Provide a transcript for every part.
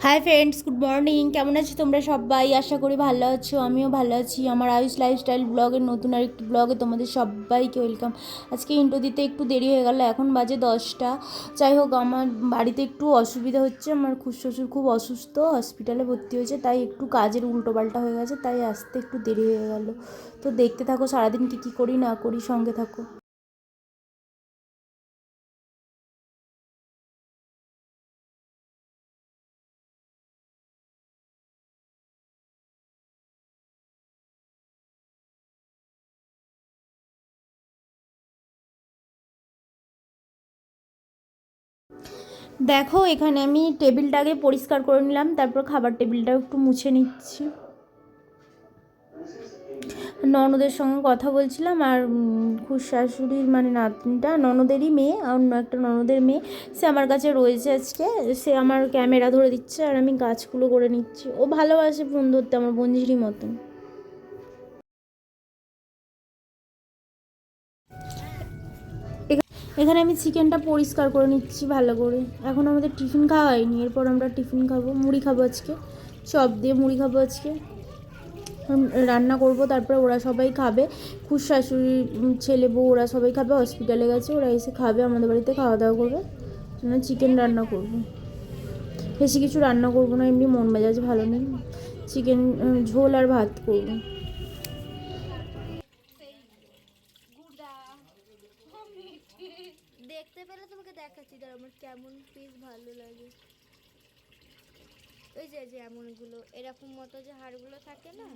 Hi friends good morning কেমন আছো তোমরা সবাই? আশা করি ভালো আছো, আমিও ভালো আছি। আমার আয়ুষ লাইফস্টাইল ব্লগের নতুন আরেকটি ব্লগে তোমাদের সবাইকে ওয়েলকাম আজকে ইন্টো দিতে একটু দেরি হয়ে গেল, এখন বাজে দশটা। যাই হোক, আমার বাড়িতে একটু অসুবিধা হচ্ছে, আমার খুব শ্বশুর খুব অসুস্থ হসপিটালে ভর্তি হয়েছে, তাই একটু কাজের উল্টোপাল্টা হয়ে গেছে, তাই আসতে একটু দেরি হয়ে গেল। তো দেখতে থাকো সারাদিন কী কী করি, না করি, সঙ্গে থাকো। দেখো, এখানে আমি টেবিলটাকে পরিষ্কার করে নিলাম, তারপর খাবার টেবিলটাও একটু মুছে নিচ্ছি। ননদের সঙ্গে কথা বলছিলাম, আর খুব শাশুড়ির মানে নাতনিটা, ননদেরই মেয়ে অন্য একটা ননদের মেয়ে, সে আমার কাছে রয়েছে আজকে, সে আমার ক্যামেরা ধরে দিচ্ছে, আর আমি গাছগুলো করে নিচ্ছি। ও ভালোবাসে ফোন ধরতে আমার বঞ্জিরই মতন। এখানে আমি চিকেনটা পরিষ্কার করে নিচ্ছি ভালো করে। এখন আমাদের টিফিন খাওয়া হয়নি, এরপর আমরা টিফিন খাব, মুড়ি খাব আজকে, চপ দিয়ে মুড়ি খাব আজকে। রান্না করব, তারপরে ওরা সবাই খাবে। খুশ শাশুড়ি ছেলে বউ ওরা সবাই খাবে, হসপিটালে গেছে, ওরা এসে খাবে, আমাদের বাড়িতে খাওয়া দাওয়া করবে। জন্য চিকেন রান্না করব। বেশি কিছু রান্না করব না, এমনি মন মেজাজ ভালো নেই। চিকেন ঝোল আর ভাত করব। দেখতে পেলে তোমাকে দেখাচ্ছি। তার আমার কেমন পিস ভালো লাগে। ওই যে এরকম মতো যে হাড়গুলো থাকে না?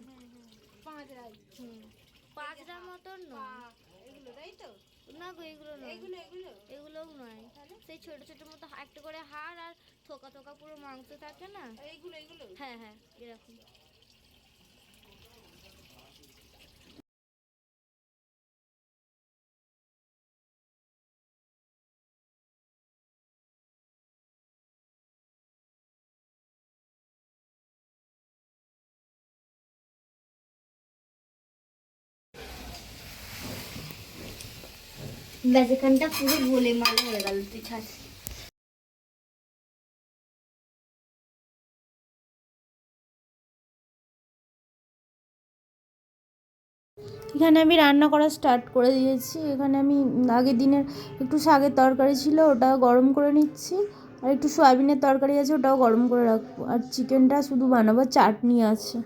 পাঁচরাই হুম পাঁচটার মতন নয়। এগুলো তাই তো? না গো এগুলো নয়। এগুলো এগুলো? এগুলোও নয়। সেই ছোট ছোট মতো একটা করে হাড় আর থোকা থোকা পুরো মাংস থাকে না? এইগুলো এগুলো? হ্যাঁ হ্যাঁ এরকম। বেজেখানটা পুরো গোলে মালে হয়ে গেল, তুই ছাড়। এখানে আমি রান্না করা স্টার্ট করে দিয়েছি। এখানে আমি আগের দিনের একটু শাকের তরকারি ছিল ওটা গরম করে নিচ্ছি। আর একটু সয়াবিনের তরকারি আছে, ওটাও গরম করে রাখব। আর চিকেনটা শুধু বানাবো, চাটনি আছে।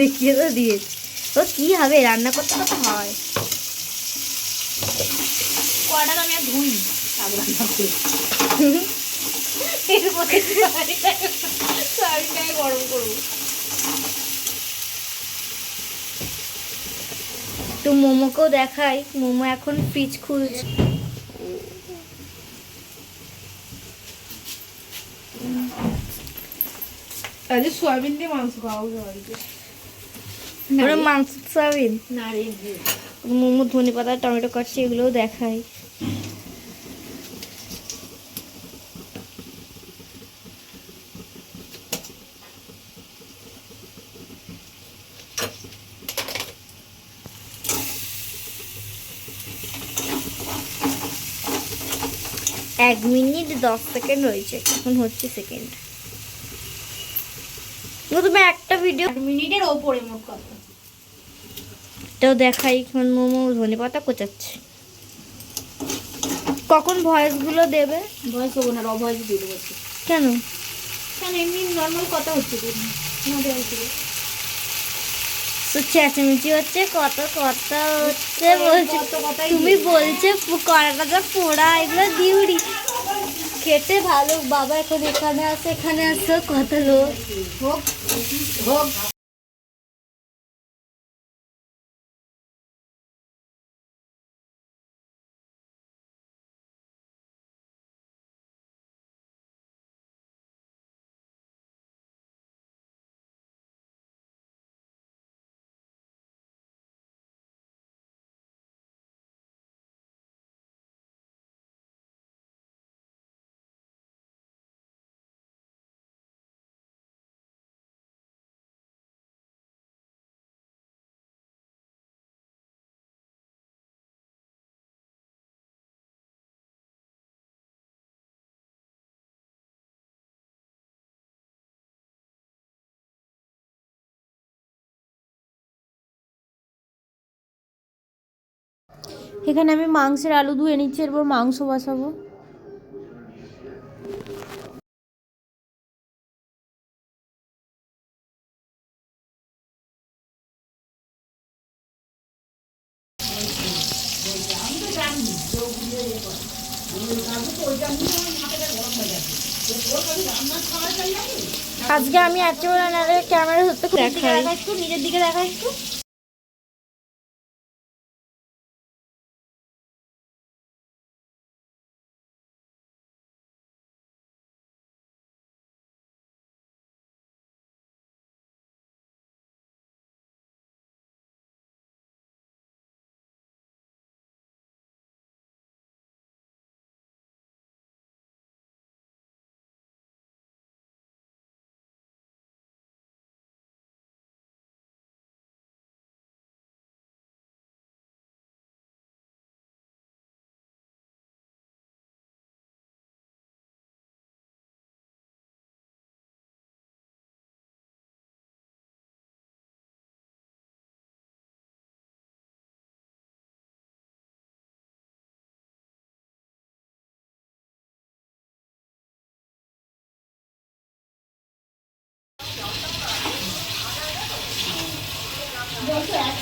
দেখিয়ে তো দিয়েছি। ও কি হবে? রান্না করতে কত হয়। কড়াটা আমি আর ধুই রান্না করে এরপরে সয়াবিনটাকে গরম করব। তো মোমোকেও দেখাই। মোমো এখন ফ্রিজ খুলছে। আজকে সয়াবিন দিয়ে মাংস খাওয়া বাড়িতে। মাংস চাবিন মোমো ধনে পাতা টমেটো কাটছে এগুলোও দেখাই। এক মিনিট দশ সেকেন্ড হয়েছে এখন হচ্ছে সেকেন্ড। তুমি একটা ভিডিও মিনিটের ওপরে মোট কথা। এটাও দেখাই এখন মোমো ধনে পাতা কোচাচ্ছে। কখন ভয়েসগুলো দেবে? ভয়েস হব না দিয়ে দেবো কেন? কেন এমনি নর্মাল কথা হচ্ছে চেঁচামেচি হচ্ছে কত কথা হচ্ছে বলছে। তুমি বলছে। কড়াটা পোড়া এগুলো দিউরি। খেতে ভালো বাবা এখন এখানে আছে এখানে আছে কত লোক। হোক হোক। এখানে আমি মাংসের আলু ধুয়ে নিচ্ছি এরপর মাংস বসাবো। আজকে আমি রান্নারে ক্যামেরা ধরতে খুব দিকে দেখা একটু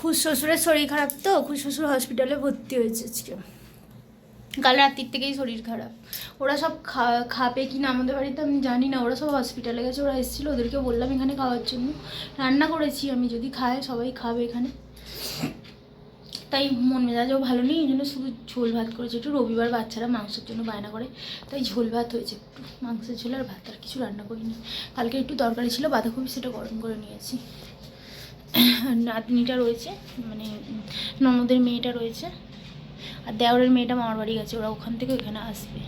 খুশ শ্বশুরের শরীর খারাপ তো খুশ শ্বশুর হসপিটালে ভর্তি হয়েছে আজকে। কাল রাত্রির থেকেই শরীর খারাপ। ওরা সব খা, খাবে কি না আমাদের বাড়িতে আমি জানি না, ওরা সব হসপিটালে গেছে, ওরা এসেছিল ওদেরকে বললাম এখানে খাওয়ার জন্য। রান্না করেছি আমি, যদি খায়, সবাই খাবে এখানে। তাই মন মেজাজও ভালো নেই, এই জন্য শুধু ঝোল ভাত করেছে। একটু রবিবার বাচ্চারা মাংসের জন্য বায়না করে, তাই ঝোল ভাত হয়েছে একটু। মাংসের ঝোল আর ভাত আর কিছু রান্না করিনি। কালকে একটু দরকারি ছিল, বাঁধাকপি সেটা গরম করে নিয়েছি। নাতনিটা রয়েছে মানে ননদের মেয়েটা রয়েছে, আর দেওরের মেয়েটা মামার বাড়ি গেছে, ওরা ওখান থেকে এখানে আসবে।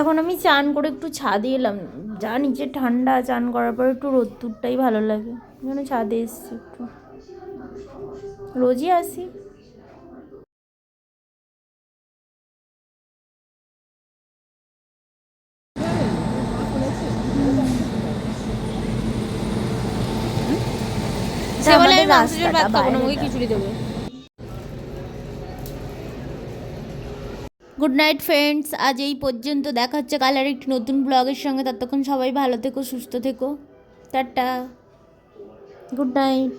এখন আমি চান করে একটু ছাদে এলাম। যা নিচে ঠান্ডা, চান করার পর একটু রোদ্দুরটাই ভালো লাগে। ছাদে এসছি একটু। রোজই আসি। ভাত খাব না খিচুড়ি দেবে। গুড নাইট ফ্রেন্ডস আজ এই পর্যন্ত দেখা হচ্ছে কাল আর একটি নতুন ব্লগের সঙ্গে। ততক্ষণ সবাই ভালো থেকো সুস্থ থেকো। টাটা। Good night